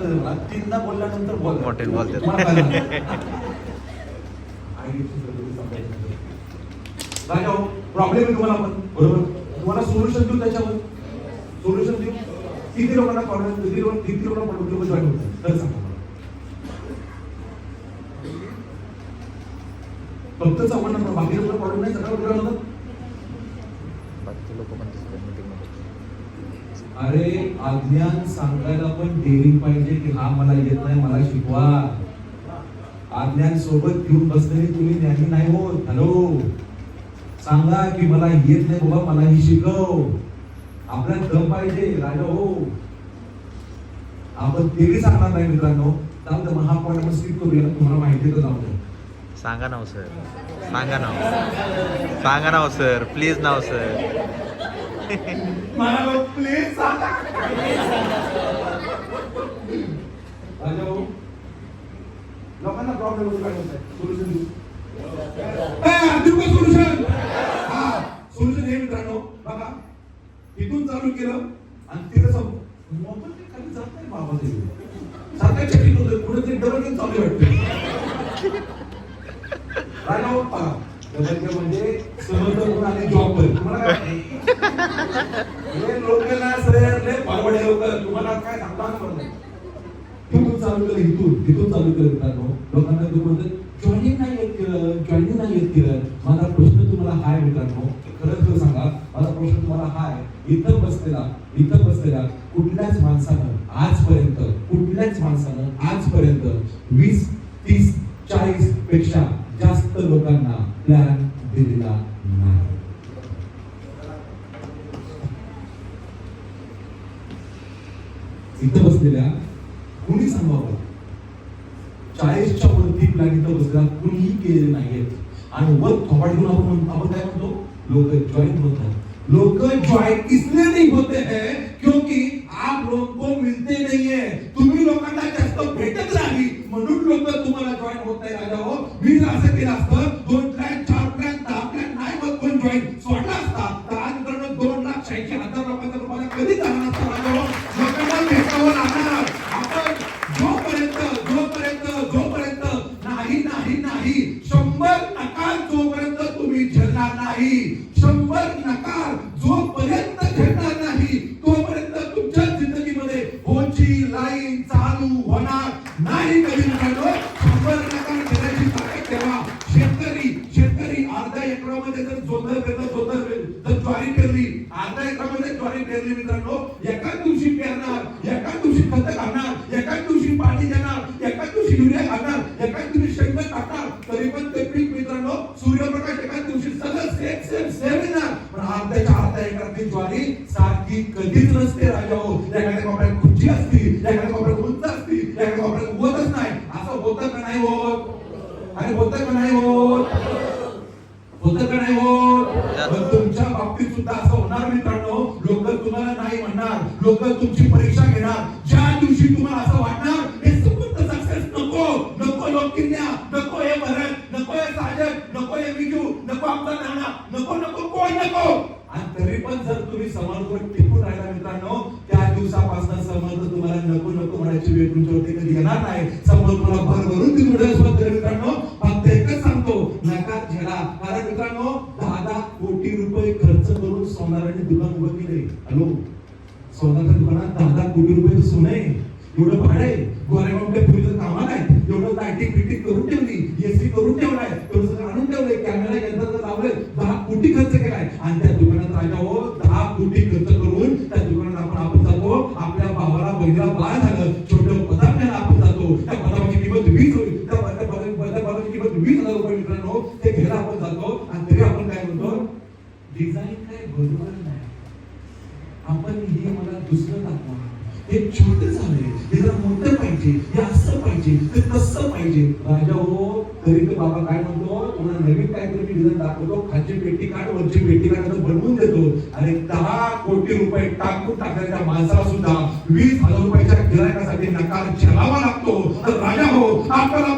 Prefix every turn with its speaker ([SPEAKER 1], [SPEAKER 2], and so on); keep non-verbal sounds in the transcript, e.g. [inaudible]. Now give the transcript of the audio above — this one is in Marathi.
[SPEAKER 1] कळलं मला तीनदा बोलल्यानंतर बोल
[SPEAKER 2] बोलतात.
[SPEAKER 1] प्रॉब्लेम [laughs] आहे तुम्हाला बरोबर? तुम्हाला सोल्युशन देऊ त्याच्यावर. सोल्युशन देऊ. किती लोकांना प्रॉब्लेम किती लोक किती लोकांना प्रॉब्लेम जॉईन होतात तर सांगा मला. फक्त चव्हाण बाकी लोक प्रॉब्लेम नाही सगळं प्रॉब्लेम होतात.
[SPEAKER 2] बाकी लोक पण
[SPEAKER 1] अरे अज्ञान सांगायला पण डेअरिंग पाहिजे की हा मला येत नाही मला शिकवा. अज्ञान सोबत घेऊन बसलेले तुम्ही ज्ञानी नाही होत हॅलो सांगा की मला येत नाही बाबा मला ही शिकव. आपल्याला दम पाहिजे राजा हो. आपण तेही सांगणार नाही मित्रांनो. त्यामुळे मग हा पॉईंट आपण स्किप करूया. तुम्हाला माहिती तर जाऊ
[SPEAKER 2] सांगा नाव सर सांगा नाव. सांगा नाव सर प्लीज नाव सर [laughs]
[SPEAKER 1] मला प्लीज सांगा राजा हो लोकांना प्रॉब्लेम होतो काय होत सोल्युशन सोल्युशन हा सोल्युशन हे मित्रांनो. बघा इथून चालू केलं आणि तिथं जाऊ ते खाली जात नाही बाबा ते. सारखं चकित होतं पुढे ते डबल चालू आहे वाटतं. हो म्हणजे समजलं आणि जॉब तुम्हाला काय लोक ना सर लय परवडे लोक. तुम्हाला काय सांगता नाही. चालू केलं इथून तिथून चालू केलं मित्रांनो. लोकांना तुम्ही म्हणतात जॉईनिंग नाही येत जॉईनिंग नाही येत केलं माझा प्रश्न तुम्हाला हाय मित्रांनो. खरंच खरं सांगा माझा प्रश्न तुम्हाला हाय इथं बसलेला इथं बसलेला कुठल्याच माणसानं आजपर्यंत कुठल्याच माणसानं आजपर्यंत वीस तीस चाळीसपेक्षा जास्त लोकांना प्लॅन दिलेला नाही. इथं बसलेल्या कुणी सांगावं चाळीसच्या वरती प्लॅन इथं बसलेला कुणीही केलेले नाहीयेत आणि वर थोपाट घेऊन आपण आपण काय म्हणतो? लोक जॉईन होतात लोक जॉईन इसलिए नहीं होते हैं क्योंकि आप लोग को मिलते नहीं है तुम्ही लोकांना जास्त भेटत नाही. म्हणून लोक तुम्हाला जॉईन होत नाही, राजा हो. मी असं केलं असतं, दोन प्लॅन चार प्लॅन दहा प्लॅन नाही मग कोण जॉईन एकरामध्ये जर जोंधळ पेरलं जोंधळ पेरलं, जर ज्वारी पेरली अर्ध्या एकरामध्ये ज्वारी पेरली मित्रांनो एका दिवशी पेरणार एका दिवशी खत घालणार एका दिवशी पाणी देणार एका दिवशी युरिया घालणार एका दिवशी शेंगण टाकणार तरी पण ते पीक मित्रांनो सूर्यप्रकाश एका दिवशी सगळं सेम सेम सेम येणार. पण अर्ध्याच्या अर्ध्या एकरातली ज्वारी सारखी कधीच नसते राजा हो. एखाद्या कोपऱ्यात खुर्ची असती एखाद्या कोपऱ्यात उंच असती एखाद्या कोपऱ्यात होतच नाही. असं होतं का नाही होत अरे होतं का नाही होत होतं का नाही होत पण तुमच्या बाबतीत सुद्धा असं होणार मित्रांनो? लोक तुम्हाला नाही म्हणणार. लोक तुमची परीक्षा घेणार. ज्या दिवशी तुम्हाला असं वाटणार हे सुपूर्त सक्सेस नको. नको लोकिन्या नको हे भरत. नको हे साजक. नको हे विजू. नको आपला नाना नको नको कोण नको? आणि तरी पण जर तुम्ही समर्थवर टिकून राहिला मित्रांनो त्या दिवसापासून समर्थ तुम्हाला नको नको म्हणायची वेळ तुमच्यावरती कधी येणार नाही. समर्थ सोनाच्या दुकानात दहा दहा कोटी रुपये सोनं आहे. एवढं भाडे गोरेगावच्या पुरीचं कामाला आहे. एवढं लायटिंग फिटिंग करून ठेवली. एसी करून ठेवलाय. एवढं आणून ठेवलंय. कॅमेरा यंत्राचं लावलंय. दहा कोटी खर्च केलाय. आणि त्या दुकानात राजा हो दहा कोटी खर्च करून त्या दुकानात आपण आपण जातो. आपल्या भावाला बहिणीला बाळ झालं. छोटं बदाम घ्यायला आपण जातो. त्या बदामाची किंमत वीस होईल. त्या त्या पदार्थ- पदार्थाची किंमत वीस हजार रुपये मित्रांनो. ते घ्यायला आपण जातो. आणि तरी आपण काय म्हणतो? डिझाईन काय बरोबर नाही. आपण दुसरं दाखवा हे छोट झालंय. त्याला मोठं पाहिजे. हे असं पाहिजे. ते तसं पाहिजे. राजा हो तरी तर बाबा काय म्हणतो? तुम्हाला नवीन काहीतरी मी डिझाईन दाखवतो. खालची पेटी काढ वरची पेटी काढ बनवून देतो. आणि दहा कोटी रुपये टाकून टाकण्याच्या माणसाला सुद्धा. वीस हजार रुपयाच्या गिरायकासाठी नकार झेलावा लागतो. तर राजा हो आपल्याला